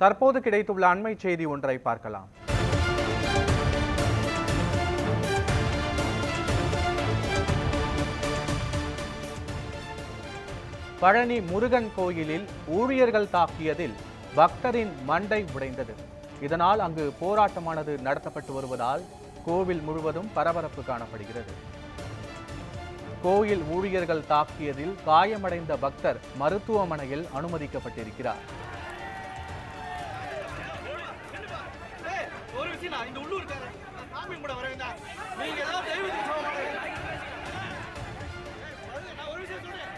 தற்போது கிடைத்துள்ள அண்மை செய்தி ஒன்றை பார்க்கலாம். பழனி முருகன் கோயிலில் ஊழியர்கள் தாக்கியதில் பக்தரின் மண்டை உடைந்தது. இதனால் அங்கு போராட்டமானது நடத்தப்பட்டு வருவதால் கோவில் முழுவதும் பரபரப்பு காணப்படுகிறது. கோயில் ஊழியர்கள் தாக்கியதில் காயமடைந்த பக்தர் மருத்துவமனையில் அனுமதிக்கப்பட்டிருக்கிறார். அரசியலா இந்த உள்ளூர் சாமி கூட வர வேண்டாம். நீங்க ஏதாவது தெய்வத்துக்கு சொல்ல மாட்டேங்க ஒரு விஷயம் சொல்றேன்.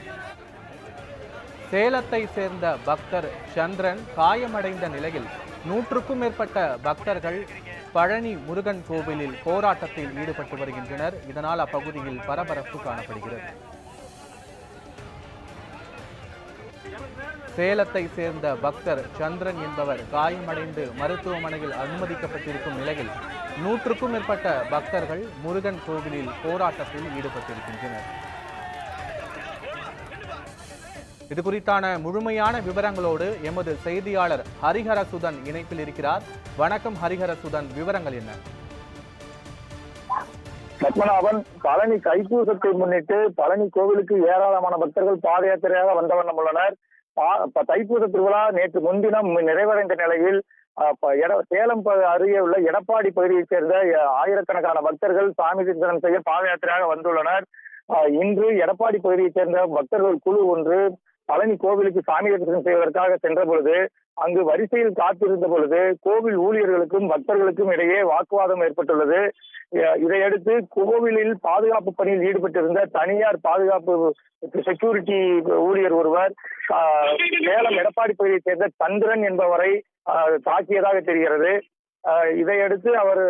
சேலத்தை சேர்ந்த பக்தர் சந்திரன் காயமடைந்த நிலையில் நூற்றுக்கும் மேற்பட்ட பக்தர்கள் பழனி முருகன் கோவிலில் போராட்டத்தில் ஈடுபட்டு வருகின்றனர். இதனால் அப்பகுதியில் பரபரப்பு காணப்படுகிறது. சேலத்தை சேர்ந்த பக்தர் சந்திரன் என்பவர் காயமடைந்து மருத்துவமனையில் அனுமதிக்கப்பட்டிருக்கும் நிலையில் நூற்றுக்கும் மேற்பட்ட பக்தர்கள் முருகன் கோவிலில் போராட்டத்தில் ஈடுபட்டிருக்கின்றனர். இது குறித்தான முழுமையான விவரங்களோடு எமது செய்தியாளர் ஹரிஹரசுதன் இணைப்பில் இருக்கிறார். வணக்கம் ஹரிஹரசுதன் விவரங்கள் என்ன? பத்மநாபன் பழனி கைப்பூசத்தை முன்னிட்டு பழனி கோவிலுக்கு ஏராளமான பக்தர்கள் பாத யாத்திரையாக வந்த வண்ணம் உள்ளனர். பா- ப- தைப்பூச திருவிழா நேற்று முன்தினம் நிறைவடைந்த நிலையில் சேலம் அருகே உள்ள எடப்பாடி பகுதியைச் சேர்ந்த ஆயிரக்கணக்கான பக்தர்கள் சாமி தரிசனம் செய்ய பாத யாத்திரையாக வந்துள்ளனர் இன்று எடப்பாடி பகுதியைச் சேர்ந்த பக்தர்கள் குழு ஒன்று பழனி கோவிலுக்கு சாமி தரிசனம் செய்வதற்காக சென்ற பொழுது அங்கு வரிசையில் காத்திருந்த பொழுது கோவில் ஊழியர்களுக்கும் பக்தர்களுக்கும் இடையே வாக்குவாதம் ஏற்பட்டுள்ளது. இதையடுத்து கோவிலில் பாதுகாப்பு பணியில் ஈடுபட்டிருந்த தனியார் பாதுகாப்பு செக்யூரிட்டி ஊழியர் ஒருவர் சேலம் எடப்பாடி பகுதியைச் சேர்ந்த சந்திரன் என்பவரை தாக்கியதாக தெரிகிறது. இதையடுத்து அவர்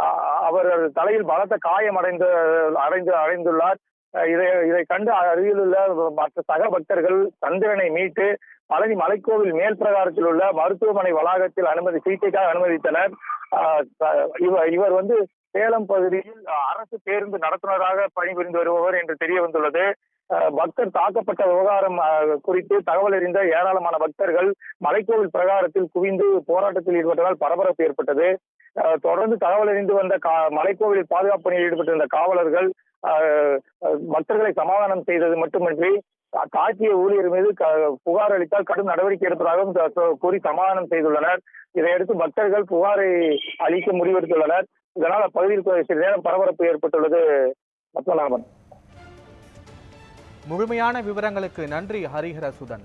அஹ், அவர் தலையில் பலத்த காயம் அடைந்த அடைந்து அடைந்துள்ளார். இதை இதை கண்டு அருகில் உள்ள மற்ற சக பக்தர்கள் சந்திரனை மீட்டு பழனி மலைக்கோவில் மேல் பிரகாரத்தில் உள்ள மருத்துவமனை வளாகத்தில் அனுமதி சிகிச்சைக்காக அனுமதித்தனர். இவர் இவர் வந்து சேலம் பகுதியில் அரசு பேருந்து நடத்துனராக பணிபுரிந்து வருபவர் என்று தெரிய வந்துள்ளது. பக்தர் தாக்கப்பட்ட விவகாரம் குறித்து தகவல் அறிந்த ஏராளமான பக்தர்கள் மலைக்கோவில் பிரகாரத்தில் குவிந்து போராட்டத்தில் ஈடுபட்டதால் பரபரப்பு ஏற்பட்டது. தொடர்ந்து தகவல் அறிந்து வந்த மலைக்கோவில் பாதுகாப்பு பணியில் ஈடுபட்டிருந்த காவலர்கள் அஹ், பக்தர்களை சமாதானம் செய்தது மட்டுமின்றி தாக்கிய ஊழியர் மீது க- புகார் அளித்தால் கடும் நடவடிக்கை எடுப்பதாகவும் கூறி சமாதானம் செய்துள்ளனர். இதையடுத்து பக்தர்கள் புகாரை அளிக்க முடிவெடுத்துள்ளனர் இதனால் அப்பகுதியில் சில சிறிது நேரம் பரபரப்பு ஏற்பட்டுள்ளது. பத்மநாபன் முழுமையான விவரங்களுக்கு நன்றி ஹரிஹரசுதன்